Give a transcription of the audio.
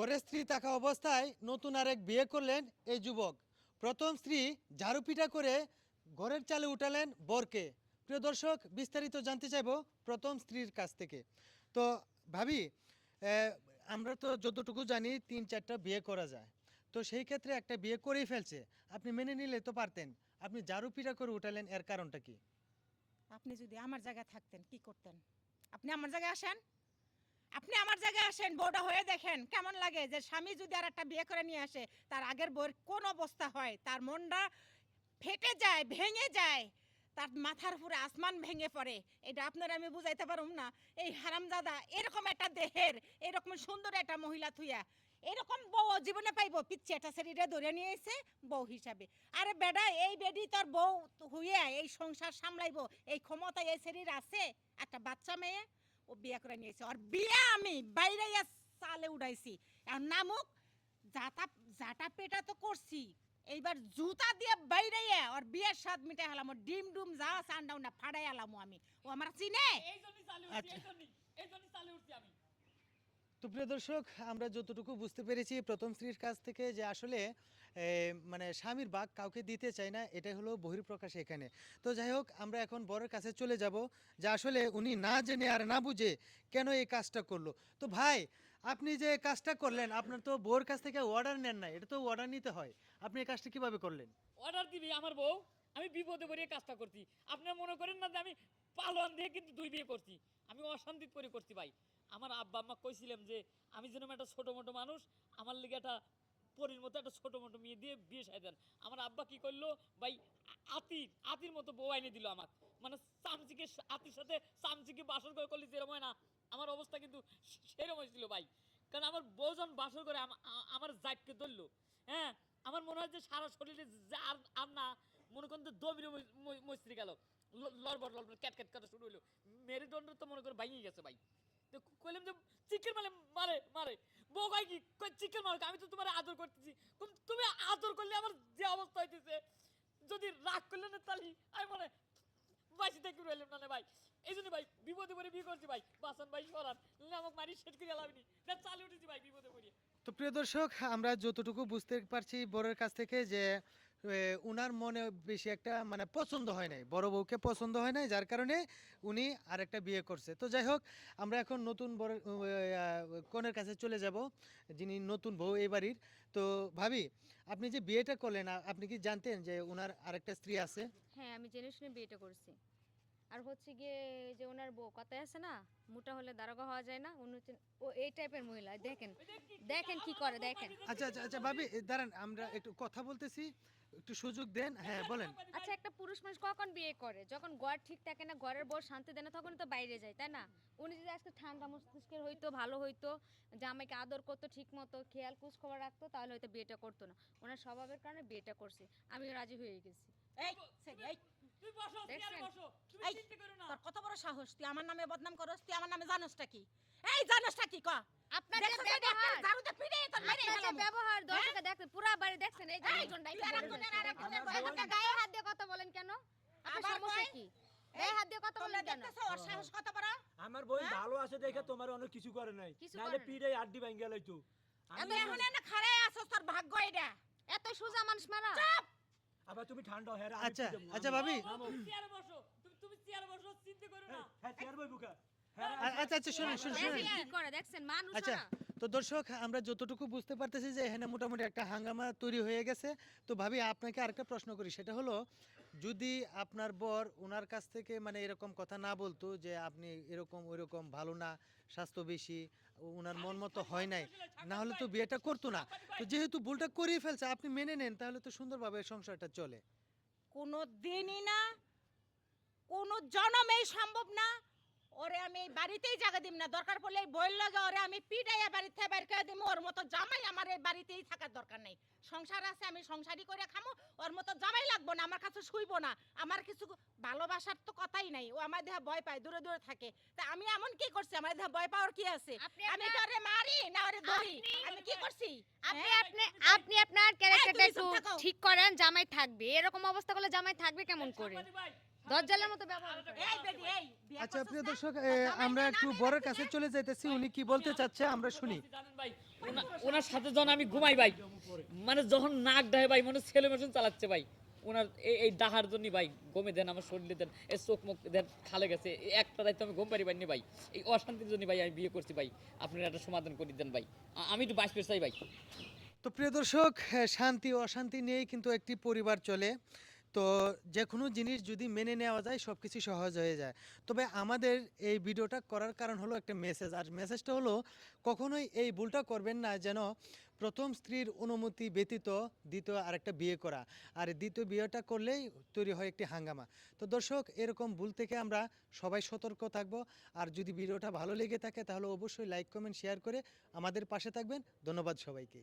ঘরে স্ত্রী থাকা অবস্থায় নতুন আরেক বিয়ে করলেন এই যুবক। প্রথম স্ত্রী ঝাড়ু পিটা করে ঘরের চালে উঠালেন বরকে। প্রিয় দর্শক, বিস্তারিত জানতে চাইব প্রথম স্ত্রীর কাছ থেকে। তো ভাবি আমরা তো যতটুকু জানি তিন চারটা বিয়ে করা যায়। তো সেই ক্ষেত্রে একটা বিয়ে করেই ফেলছে। আপনি মেনে নিলে তো পারতেন। আপনি ঝাড়ু পিটা করে উঠালেন, এর কারণটা কি? আপনি যদি আমার জায়গায় থাকতেন, কি করতেন? আপনি আমার জায়গায় আসেন? আপনি আমার জায়গায় আসেন, বউটা হয়ে দেখেন, কেমন লাগে? যে স্বামী যদি আর একটা বিয়ে করে নিয়ে আসে, তার আগের বউয়ের কোন অবস্থা হয়? তার মনটা ফেটে যায়, ভেঙে যায়, তার মাথার উপরে আসমান ভেঙে পড়ে। এটা আপনার আমি বুঝাইতে পারুম না। এই হারামজাদা, এরকম একটা দেহের, এরকম সুন্দর একটা মহিলা থুইয়া, এরকম বউ জীবনে পাইবো, পিচ্ছি একটা শরীরে ধরে নিয়ে এসে বউ হিসাবে। আরে বেডা, এই বেডি তোর বউ হইয়া এই সংসার সামলাইব, এই ক্ষমতা এই শরীর আছে, একটা বাচ্চা মেয়ে? ও বিয়ে করে নিয়েছে। আর বিয়া আমি বাইরে সালে উঠাইছি। আর নামুক জাতা জাটা পেটা তো করছি। এইবার জুতা দিয়ে বাইরে আর বিয়ের স্বাদ মিটে হলাম। ওর ডিম ডুম যা সান্ডাও না ফাড়াই আলামো আমি। ও আমার চিনে? এই জন্যই চালু আচ্ছা। এই জন্যই এই জন্যই চালু উঠছি আমি। তো প্রিয় দর্শক, আমরা যতটুকু বুঝতে পেরেছি প্রথম স্ত্রীর কাছ থেকে যে আসলে মানে স্বামীর বাঘ কাউকে দিতে চায় না, এটাই হলো বহির্প্রকাশ এখানে। তো যাই হোক, আমরা এখন বরের কাছে চলে যাব, যে আসলে উনি না জেনে আর না বুঝে কেন এই কাজটা করল। তো ভাই, আপনি যে কাজটা করলেন, আপনার তো বউর কাছ থেকে অর্ডার নেন না এটা তো অর্ডার নিতে হয়। আপনি এই কাজটা কীভাবে করলেন? অর্ডার দিবি আমার বউ, আমি বিপদে পড়ে কাজটা করছি। আপনারা মনে করেন না যে আমি পালোয়ান দিয়ে কিন্তু দুই বিয়ে করছি। আমি অশান্তিত করে করছি ভাই। আমার আব্বা আম্মা কইছিলাম যে, আমি যেন একটা ছোটো মোটো মানুষ, আমার লিগে একটা পরির মতো একটা ছোটো মোটো মেয়ে দিয়ে বিয়ে সাই দেন। আমার আব্বা কি করল ভাই, আতির আতির মতো বউ আইনে দিল আমার মানে চামচিকে আতির সাথে চামচিকে বাসর করে করলি যেরকম হয় না। আমার অবস্থা কিন্তু সেরকম হয়েছিল ভাই। কারণ আমার বউ যখন বাসর করে আমার জাতকে ধরলো হ্যাঁ আমার মনে হয় যে সারা শরীরে আর আর না, মনে করেন যে দমিরে মস্ত্রি গেল। লড়বড় লড়বড় ক্যাট ক্যাট করা শুরু হলো মেরুদণ্ড তো মনে করে ভাঙিয়ে গেছে ভাই। কইলাম যে চিকেন মারে মারে। বউ কয় কি? চিকেন মারে আমি তো তোমার আদর করতেছি। তুমি আদর করলে আমার যে অবস্থা হইতেছে? যদি রাগ করলে না তাহলে আমি মনে থেকে রইলাম না ভাই। এই জন্য ভাই, বিপদে পড়ে বিয়ে করছি ভাই। ভাই, সরান। আমাকে মারি করে না, চালিয়ে উঠেছি ভাই, বিপদে পড়ে তো প্রিয় দর্শক, আমরা যতটুকু বুঝতে পারছি বরের কাছ থেকে যে উনার মনে বেশি একটা মানে পছন্দ হয় নাই। বড় বউকে পছন্দ হয় নাই, যার কারণে উনি আরেকটা বিয়ে করছে। তো যাই হোক, আমরা এখন নতুন বড় কনের কাছে চলে যাব, যিনি নতুন বউ এই বাড়ির। তো ভাবি, আপনি যে বিয়েটা করলেন আপনি কি জানতেন যে উনার আরেকটা স্ত্রী আছে? হ্যাঁ আমি জেনে শুনে বিয়েটা করছি। আর হচ্ছে গিয়ে এই যে ওনার বউ কথায় আছে না মোটা হলে দারোগা হওয়া যায় না উনি হচ্ছেন ও এই টাইপের মহিলা দেখেন দেখেন কি করে দেখেন। আচ্ছা আচ্ছা আচ্ছা ভাবি দাঁড়ান আমরা একটু কথা বলতেছি একটু সুযোগ দেন হ্যাঁ বলেন। আচ্ছা একটা পুরুষ মানুষ কখন বিয়ে করে? যখন ঘর ঠিক থাকে না ঘরের বউ শান্তি দেয় না তখন তো বাইরে যায় তাই না? উনি যদি আজকে ঠান্ডা মস্তিষ্কের হইতো ভালো হইতো জামাইকে আদর করতো ঠিক মতো খেয়াল কুচ খবর রাখতো তাহলে হয়তো বিয়েটা করতো না। ওনার স্বভাবের কারণে বিয়েটা করছে। আমি রাজি হয়ে গেছি। এই। তোর কত বড় সাহস? তুই আমার নামে বদনাম করস? তুই আমার নামে জানোসটা কি? এই জানোসটা কি? ক। আপনার যে ব্যবহার। ঝাড়ুতে পিড়ে তোর মেরে আপনার ব্যবহার দর্শকে দেখছেন পুরা বাড়ি দেখছেন এই যে এই, একজন তুই আর একজনের আর একজনের গায়ে হাত আপনি গায়ে হাত দিয়ে কথা বলেন কেন? আপনার সমস্যা কি? গায়ে হাত দিয়ে কথা বলেন কেন? ওর সাহস কত বড়? আমার বই হ্যাঁ? ভালো আছে দেখে তোমার অনেক কিছু করে নাই। পিড়ে আড্ডি ভাঙ্গে লাইতো আমি এখন এনে আছো তোর ভাগ্য এটা এত সোজা মানুষ মারা। আবার তুমি ঠান্ডা হ্যাঁ আচ্ছা আচ্ছা ভাবি। তুমি চেয়ারে বসো। তুমি তুমি চেয়ারে বসো চিন্তা করো না। হ্যাঁ চেয়ার বই বুকা হ্যাঁ আচ্ছা আচ্ছা শুনুন শুনুন শুনুন। কি করে দেখছেন মানুষ আচ্ছা। ওরা। তো দর্শক, আমরা যতটুকু বুঝতে পারতেছি যে এখানে মোটামুটি একটা হাঙ্গামা তৈরি হয়ে গেছে। তো ভাবি, আপনাকে আরেকটা প্রশ্ন করি। সেটা হলো, যদি আপনার বর ওনার কাছ থেকে মানে এরকম কথা না বলতো যে আপনি এরকম ওইরকম ভালো না, স্বাস্থ্য বেশি ওনার মন মতো হয় নাই, না হলে তো বিয়েটা করতো না। তো যেহেতু ভুলটা করেই ফেলছে, আপনি মেনে নেন, তাহলে তো সুন্দরভাবে সংসারটা চলে। কোনো দিনই না, কোনো জনমেই সম্ভব না ওরে আমি এই বাড়িতেই জায়গা দিব না দরকার পড়লে এই বইয়ের লগে ওরে আমি পিটাইয়া বাড়িতে থেকে বাইর করে দিব ওর মতো জামাই আমার এই বাড়িতেই থাকার দরকার নাই। সংসার আছে আমি সংসারই করে খামো ওর মতো জামাই লাগবো না আমার কাছে শুইবো না। আমার কিছু ভালোবাসার তো কথাই নাই ও আমার দেহা ভয় পায় দূরে দূরে থাকে। তা আমি এমন কি করছি? আমার দেহা ভয় পাওয়ার কি আছে? আমি কি ওরে মারি না ওরে ধরি? আমি কি করছি? আপনি হ্যাঁ? আপনি আপনি আপনার ক্যারেক্টারটা একটু ঠিক করেন জামাই থাকবে। এরকম অবস্থা করলে জামাই থাকবে কেমন করে? মতো আচ্ছা প্রিয় দর্শক আমরা একটু বরের কাছে চলে যাইতেছি উনি কি বলতে চাচ্ছে আমরা শুনি। জানেন ভাই ওনা- ওনার সাথে যখন আমি ঘুমাই ভাই মানে যখন নাক ডাহে ভাই মনে ছেলে মেশিন চালাচ্ছে ভাই ওনার এই ডাহার জন্য ভাই গমে দেন আমার শরীরে দেন এই চোখ মুখ দেন খালে গেছে একটা রাইতে আমি ঘুম পারি পাইনি ভাই এই অশান্তির জন্য ভাই আমি বিয়ে করছি ভাই আপনারা একটা সমাধান করে দেন ভাই আমি একটু বাঁচতে চাই ভাই। তো প্রিয় দর্শক হ্যাঁ, শান্তি অশান্তি নিয়েই কিন্তু একটি পরিবার চলে। তো যে কোনো জিনিস যদি মেনে নেওয়া যায় সব কিছু সহজ হয়ে যায়। তবে আমাদের এই ভিডিওটা করার কারণ হলো একটা মেসেজ আর মেসেজটা হলো, কখনোই এই ভুলটা করবেন না যেন প্রথম স্ত্রীর অনুমতি ব্যতীত দ্বিতীয় আরেকটা বিয়ে করা। আর দ্বিতীয় বিয়েটা করলেই তৈরি হয় একটি হাঙ্গামা। তো দর্শক, এরকম ভুল থেকে আমরা সবাই সতর্ক থাকব। আর যদি ভিডিওটা ভালো লেগে থাকে, তাহলে অবশ্যই লাইক কমেন্ট শেয়ার করে আমাদের পাশে থাকবেন। ধন্যবাদ সবাইকে।